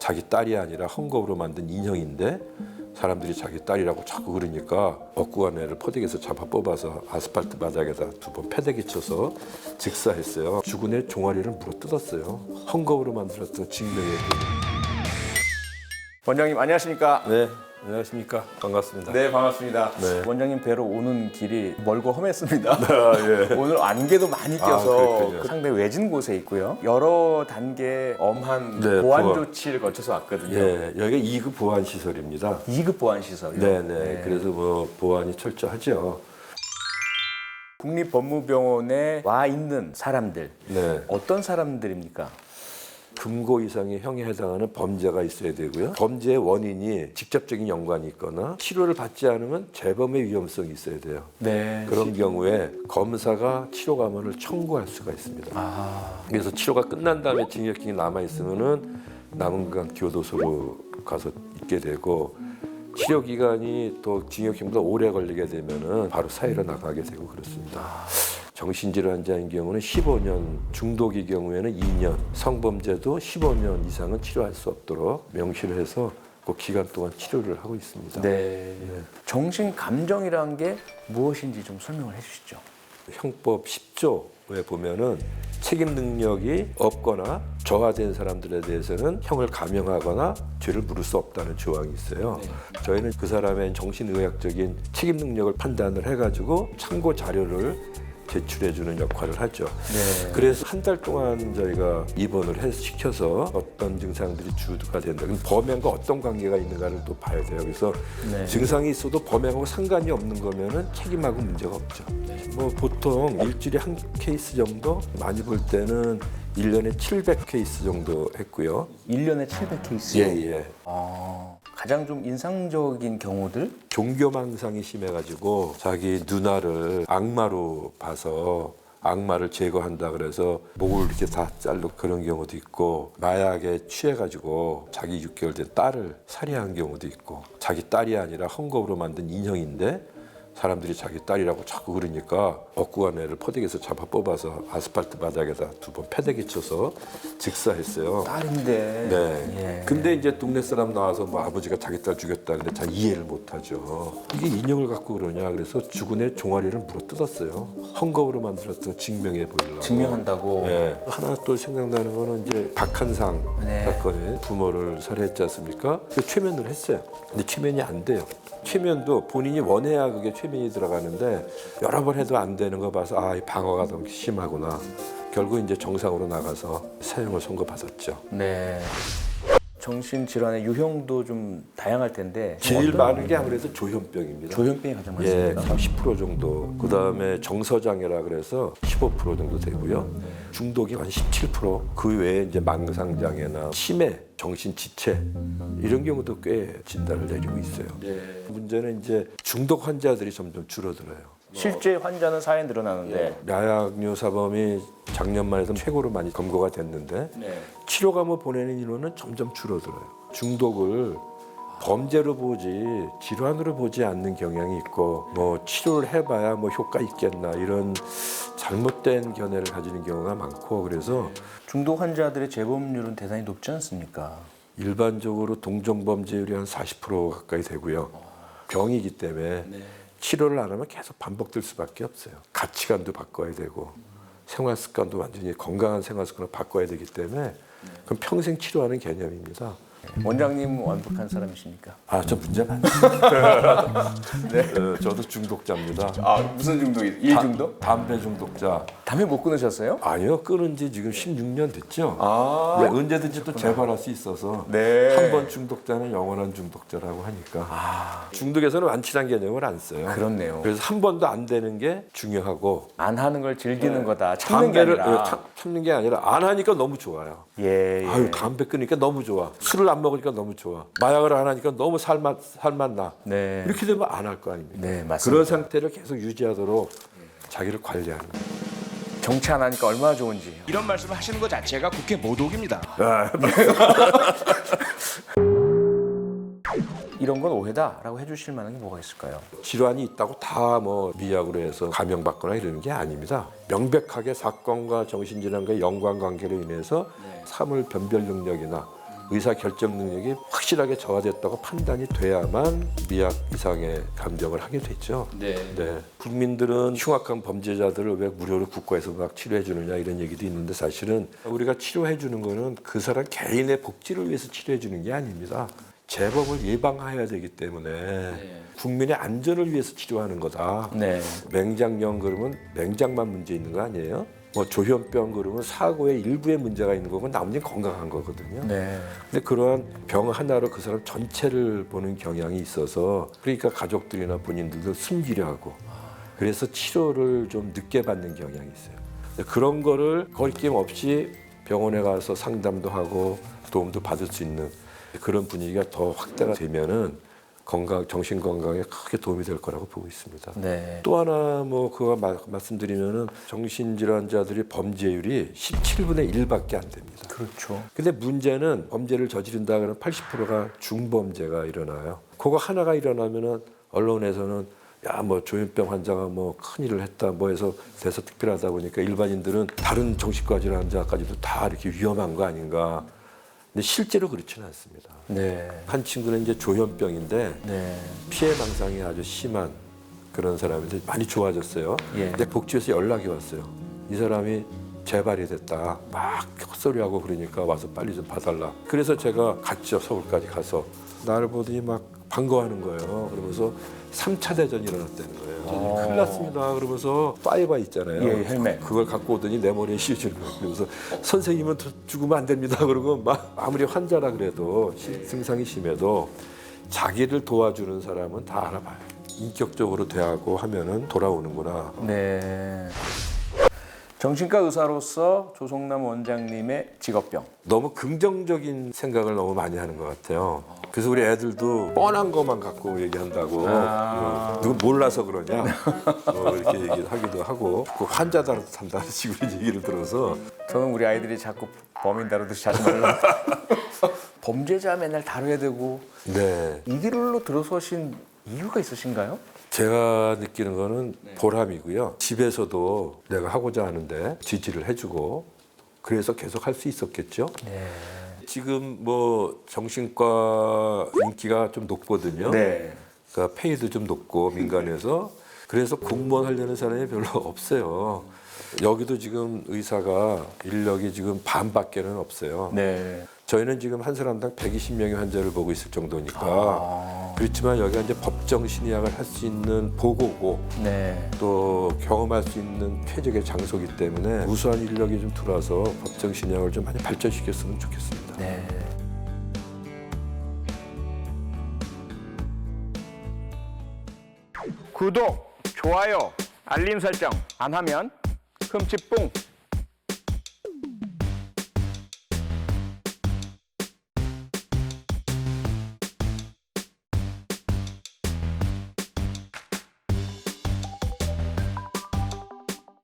자기 딸이 아니라 헝겊으로 만든 인형인데 사람들이 자기 딸이라고 자꾸 그러니까 억구한 애를 포대기에서 잡아 뽑아서 아스팔트 바닥에다 두 번 패대기 쳐서 즉사했어요. 죽은 애 종아리를 물어 뜯었어요. 헝겊으로 만들었던 증명의 원장님 안녕하십니까? 네, 안녕하십니까. 반갑습니다. 네 반갑습니다. 네. 원장님 뵈러 오는 길이 멀고 험했습니다. 아, 예. 오늘 안개도 많이 아, 껴서 그렇군요. 상당히 외진 곳에 있고요. 여러 단계 엄한 네, 보안 보안. 조치를 거쳐서 왔거든요. 예, 여기가 2급 보안 시설입니다. 2급 보안 시설이요. 네, 네. 그래서 뭐 보안이 철저하죠. 국립법무병원에 와 있는 사람들 네. 어떤 사람들입니까? 금고 이상의 형에 해당하는 범죄가 있어야 되고요. 범죄의 원인이 직접적인 연관이 있거나 치료를 받지 않으면 재범의 위험성이 있어야 돼요. 네. 그런 경우에 검사가 치료 감원을 청구할 수가 있습니다. 아, 그래서 치료가 끝난 다음에 징역형이 남아 있으면은 남은 간 교도소로 가서 있게 되고 치료 기간이 또 징역형보다 오래 걸리게 되면은 바로 사회로 나가게 되고 그렇습니다. 정신질환자인 경우는 15년, 중독의 경우에는 2년, 성범죄도 15년 이상은 치료할 수 없도록 명시를 해서 그 기간 동안 치료를 하고 있습니다. 네. 정신 감정이란 게 무엇인지 좀 설명을 해주시죠. 형법 10조에 보면은 책임 능력이 없거나 저하된 사람들에 대해서는 형을 감형하거나 죄를 물을 수 없다는 조항이 있어요. 저희는 그 사람의 정신의학적인 책임 능력을 판단을 해가지고 참고 자료를 제출해주는 역할을 하죠. 네. 그래서 한 달 동안 저희가 입원을 해 시켜서 어떤 증상들이 주가 된다. 그럼 범행과 어떤 관계가 있는가를 또 봐야 돼요. 그래서 네. 증상이 있어도 범행하고 상관이 없는 거면은 책임하고 문제가 없죠. 뭐 보통 일주일에 한 케이스 정도, 많이 볼 때는 일년에 700 케이스 정도 했고요. 1년에 700 케이스. 예, 예. 아, 가장 좀 인상적인 경우들? 종교망상이 심해가지고 자기 누나를 악마로 봐서 악마를 제거한다 그래서 목을 이렇게 다 자르고 그런 경우도 있고 마약에 취해가지고 자기 6개월 된 딸을 살해한 경우도 있고 자기 딸이 아니라 헝겊으로 만든 인형인데 사람들이 자기 딸이라고 자꾸 그러니까 억구한 애를 포대기에서 잡아 뽑아서 아스팔트 바닥에다 두 번 패대기 쳐서 즉사했어요. 딸인데. 네. 예. 근데 이제 동네 사람 나와서 뭐 아버지가 자기 딸 죽였다는데 잘 이해를 못하죠. 이게 인형을 갖고 그러냐. 그래서 죽은 애 종아리를 물어 뜯었어요. 헝겊으로 만들었던 증명해 보이려고. 증명한다고. 네. 하나 또 생각나는 거는 이제 박한상 네. 사건에 부모를 살해했지 않습니까? 그 최면을 했어요. 근데 최면이 안 돼요. 최면도 본인이 원해야 그게 최면이 들어가는데 여러 번 해도 안 되는 거 봐서 아, 이 방어가 너무 심하구나. 결국 이제 정상으로 나가서 사형을 선고받았죠. 네. 정신질환의 유형도 좀 다양할 텐데. 제일 많은 게 아무래도 조현병입니다. 조현병이 가장 예, 많습니다. 30% 정도. 그 다음에 정서장애라 그래서 15% 정도 되고요. 중독이 한 17%. 그 외에 이제 망상장애나 치매, 정신지체 이런 경우도 꽤 진단을 내리고 있어요. 문제는 이제 중독 환자들이 점점 줄어들어요. 실제 환자는 사회 늘어나는데. 마약류 사범이 작년만 해도 최고로 많이 검거가 됐는데 네. 치료감을 보내는 인원은 점점 줄어들어요. 중독을 범죄로 보지 질환으로 보지 않는 경향이 있고 뭐 치료를 해봐야 뭐 효과 있겠나 이런 잘못된 견해를 가지는 경우가 많고 그래서 중독 환자들의 재범률은 대단히 높지 않습니까? 일반적으로 동종범죄율이 한 40% 가까이 되고요. 병이기 때문에 치료를 안 하면 계속 반복될 수밖에 없어요. 가치관도 바꿔야 되고 생활 습관도 완전히 건강한 생활 습관을 바꿔야 되기 때문에 그럼 평생 치료하는 개념입니다. 원장님 완벽한 사람이십니까? 아, 저 문제 많죠. 네. 어, 저도 중독자입니다. 아 무슨 중독이? 일 중독? 담배 중독자. 담배 못 끊으셨어요? 아니요, 끊은 지 지금 16년 됐죠. 아. 네, 언제든지 또 재발할 수 있어서 네. 한 번 중독자는 영원한 중독자라고 하니까 중독에서는 완치란 개념을 안 써요. 아. 그렇네요. 그래서 한 번도 안 되는 게 중요하고 안 하는 걸 즐기는 거다. 참는 게 담배를 아니라. 어, 참- 참는 게 아니라 안 하니까 너무 좋아요. 예, 예. 아유 담배 끊으니까 너무 좋아. 술을 안 먹으니까 너무 좋아. 마약을 안 하니까 너무 살맛 살맛 나. 네. 이렇게 되면 안 할 거 아닙니까? 네, 맞습니다. 그런 상태를 계속 유지하도록 자기를 관리하는 거예요. 정치 안 하니까 얼마나 좋은지. 이런 말씀을 하시는 것 자체가 국회 모독입니다. 이런 건 오해다라고 해주실 만한 게 뭐가 있을까요? 질환이 있다고 다 뭐 미약으로 해서 감형받거나 이러는 게 아닙니다. 명백하게 사건과 정신질환과의 연관관계로 인해서 사물 변별 능력이나 의사 결정 능력이 확실하게 저하됐다고 판단이 돼야만 미약 이상의 감정을 하게 되죠. 네. 네. 국민들은 흉악한 범죄자들을 왜 무료로 국가에서 막 치료해 주느냐 이런 얘기도 있는데 사실은 우리가 치료해 주는 거는 그 사람 개인의 복지를 위해서 치료해 주는 게 아닙니다. 재범을 예방해야 되기 때문에 국민의 안전을 위해서 치료하는 거다. 네. 맹장염 그러면 맹장만 문제 있는 거 아니에요? 뭐 조현병 그러면 사고의 일부에 문제가 있는 거고 나머지는 건강한 거거든요. 네. 근데 그러한 병 하나로 그 사람 전체를 보는 경향이 있어서 그러니까 가족들이나 본인들도 숨기려 하고 그래서 치료를 좀 늦게 받는 경향이 있어요. 그런 거를 거리낌 없이 병원에 가서 상담도 하고 도움도 받을 수 있는 그런 분위기가 더 확대가 되면은 건강 정신 건강에 크게 도움이 될 거라고 보고 있습니다. 네. 또 하나 뭐 그거 마- 말씀드리면은 정신질환자들이 범죄율이 17분의 1밖에 안 됩니다. 그렇죠. 근데 문제는 범죄를 저지른다 그러면 80%가 중범죄가 일어나요. 그거 하나가 일어나면은 언론에서는 야 뭐 조현병 환자가 뭐 큰일을 했다 뭐 해서 대서특필하다 보니까 일반인들은 다른 정신과 질환 환자까지도 다 이렇게 위험한 거 아닌가. 근데 실제로 그렇지는 않습니다. 네. 한 친구는 이제 조현병인데 네. 피해 망상이 아주 심한 그런 사람인데 많이 좋아졌어요. 예. 근데 복지에서 연락이 왔어요. 이 사람이 재발이 됐다. 막 헛소리하고 그러니까 와서 빨리 좀 봐달라. 그래서 제가 갔죠. 서울까지 가서. 나를 보더니 막 반가워하는 거예요. 그러면서 3차 대전이 일어났다는 거예요. 저는 큰일 났습니다. 그러면서 파이바 있잖아요. 예, 헬멧. 그걸 갖고 오더니 내 머리에 씌워주는 거예요. 그러면서 선생님은 더 죽으면 안 됩니다. 그러고 막 아무리 환자라 그래도 시- 증상이 심해도 자기를 도와주는 사람은 다 알아봐요. 인격적으로 대하고 하면은 돌아오는구나. 네. 정신과 의사로서 조성남 원장님의 직업병. 너무 긍정적인 생각을 너무 많이 하는 것 같아요. 그래서 우리 애들도 뻔한 것만 갖고 얘기한다고 어, 누구 몰라서 그러냐 뭐 이렇게 얘기하기도 하고 그 환자 다릇한다 는 식으로 얘기를 들어서 저는 우리 아이들이 자꾸 범인 다루듯이 자주 말라. 범죄자 맨날 다뤄야 되고 네 이 길로 들어서신 이유가 있으신가요? 제가 느끼는 거는 보람이고요. 집에서도 내가 하고자 하는데 지지를 해주고 그래서 계속 할 수 있었겠죠. 네. 지금 뭐 정신과 인기가 좀 높거든요. 네. 그러니까 페이도 좀 높고 민간에서 그래서 공무원 하려는 사람이 별로 없어요. 여기도 지금 의사가 인력이 지금 반밖에는 없어요. 네. 저희는 지금 한 사람당 120명의 환자를 보고 있을 정도니까 아. 그렇지만 여기가 이제 법정 심리학을 할 수 있는 보고고 네. 또 경험할 수 있는 쾌적의 장소이기 때문에 우수한 인력이 좀 들어와서 법정 심리학을 좀 많이 발전시켰으면 좋겠습니다. 네. 구독, 좋아요, 알림 설정 안 하면 흠칫뿡